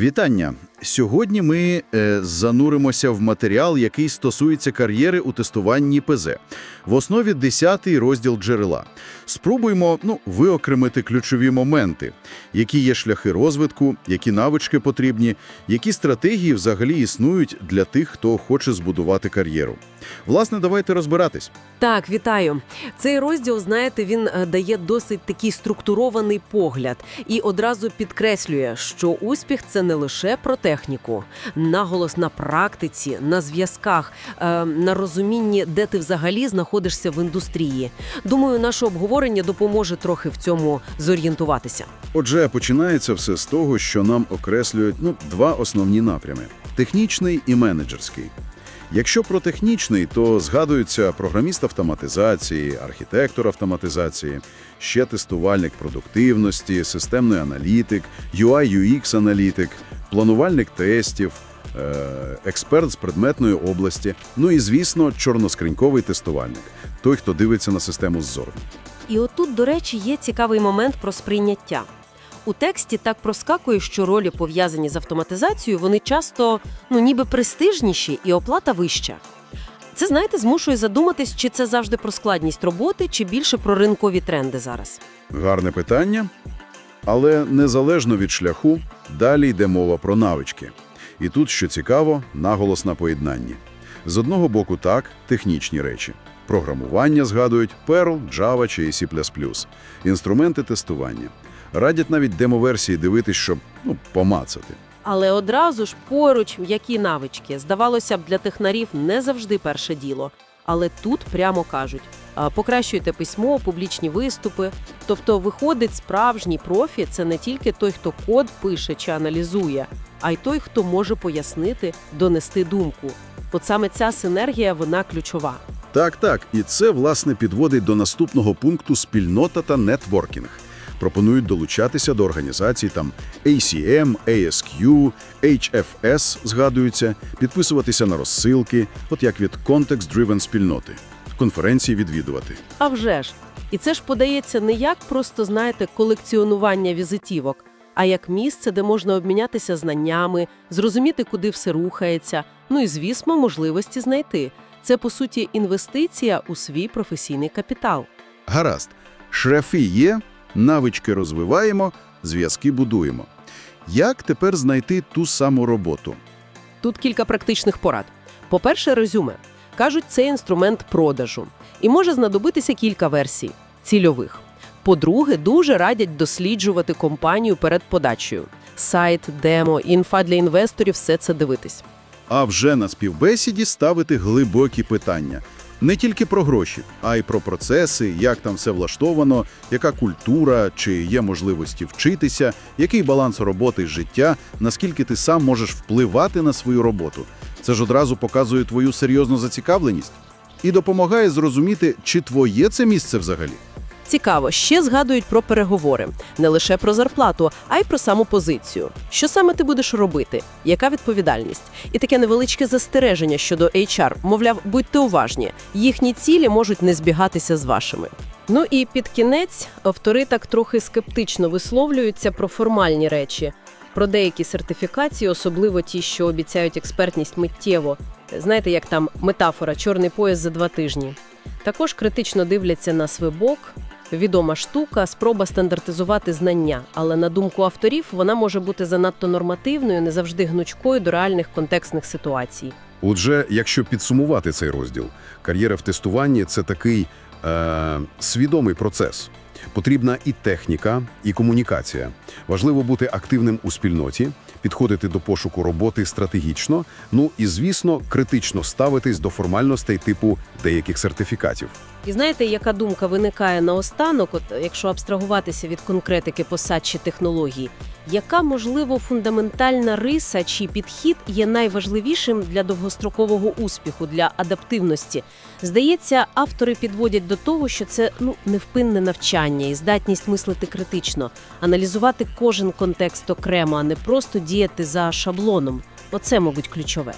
Вітання! Сьогодні ми е, зануримося в матеріал, який стосується кар'єри у тестуванні ПЗ. В основі 10-й розділ джерела. Спробуємо ну, виокремити ключові моменти, які є шляхи розвитку, які навички потрібні, які стратегії взагалі існують для тих, хто хоче збудувати кар'єру. Власне, давайте розбиратись. Так, вітаю. Цей розділ, знаєте, він е, дає досить такий структурований погляд і одразу підкреслює, що успіх це не лише про техніку, наголос на практиці, на зв'язках, е, на розумінні, де ти взагалі знаходишся в індустрії. Думаю, наше обговорення допоможе трохи в цьому зорієнтуватися. Отже, починається все з того, що нам окреслюють ну, два основні напрями – технічний і менеджерський. Якщо про технічний, то згадується програміст автоматизації, архітектор автоматизації, ще тестувальник продуктивності, системний аналітик, UI-UX-аналітик, планувальник тестів, е, експерт з предметної області, ну і, звісно, чорноскриньковий тестувальник – той, хто дивиться на систему ззовні. І отут, до речі, є цікавий момент про сприйняття. У тексті так проскакує, що ролі, пов'язані з автоматизацією, вони часто ну ніби престижніші і оплата вища. Це, знаєте, змушує задуматись, чи це завжди про складність роботи, чи більше про ринкові тренди зараз. Гарне питання. Але незалежно від шляху, далі йде мова про навички. І тут, що цікаво, наголос на поєднанні. З одного боку так, технічні речі. Програмування згадують Perl, Java чи C++, інструменти тестування. Радять навіть демоверсії дивитись, щоб ну, помацати. Але одразу ж поруч м'які навички. Здавалося б, для технарів не завжди перше діло. Але тут прямо кажуть: а, покращуйте письмо, публічні виступи. Тобто, виходить, справжній профі це не тільки той, хто код пише чи аналізує, а й той, хто може пояснити, донести думку. От саме ця синергія вона ключова. Так, так, і це, власне, підводить до наступного пункту спільнота та нетворкінг. Пропонують долучатися до організацій там ACM, ASQ, HFS, згадуються, підписуватися на розсилки, от як від Context-Driven спільноти, конференції відвідувати. А вже ж. І це ж подається не як просто, знаєте, колекціонування візитівок, а як місце, де можна обмінятися знаннями, зрозуміти, куди все рухається, ну і, звісно, можливості знайти. Це, по суті, інвестиція у свій професійний капітал. Гаразд, шрафи є, навички розвиваємо, зв'язки будуємо. Як тепер знайти ту саму роботу? Тут кілька практичних порад. По-перше, резюме. Кажуть, це інструмент продажу. І може знадобитися кілька версій цільових. По-друге, дуже радять досліджувати компанію перед подачею. Сайт, демо, інфа для інвесторів все це дивитись. А вже на співбесіді ставити глибокі питання. Не тільки про гроші, а й про процеси, як там все влаштовано, яка культура, чи є можливості вчитися, який баланс роботи і життя, наскільки ти сам можеш впливати на свою роботу. Це ж одразу показує твою серйозну зацікавленість і допомагає зрозуміти, чи твоє це місце взагалі. Цікаво, ще згадують про переговори не лише про зарплату, а й про саму позицію. Що саме ти будеш робити? Яка відповідальність? І таке невеличке застереження щодо HR. Мовляв, будьте уважні, їхні цілі можуть не збігатися з вашими. Ну і під кінець автори так трохи скептично висловлюються про формальні речі, про деякі сертифікації, особливо ті, що обіцяють експертність миттєво. Знаєте, як там метафора чорний пояс за два тижні. Також критично дивляться на свибок. Відома штука спроба стандартизувати знання, але на думку авторів вона може бути занадто нормативною, не завжди гнучкою до реальних контекстних ситуацій. Отже, якщо підсумувати цей розділ, кар'єра в тестуванні це такий е, свідомий процес. Потрібна і техніка, і комунікація. Важливо бути активним у спільноті, підходити до пошуку роботи стратегічно, ну і, звісно, критично ставитись до формальностей типу деяких сертифікатів. І знаєте, яка думка виникає наостанок, от якщо абстрагуватися від конкретики посад чи технологій, яка можливо фундаментальна риса чи підхід є найважливішим для довгострокового успіху, для адаптивності? Здається, автори підводять до того, що це ну невпинне навчання і здатність мислити критично, аналізувати кожен контекст окремо, а не просто діяти за шаблоном. Оце, мабуть, ключове.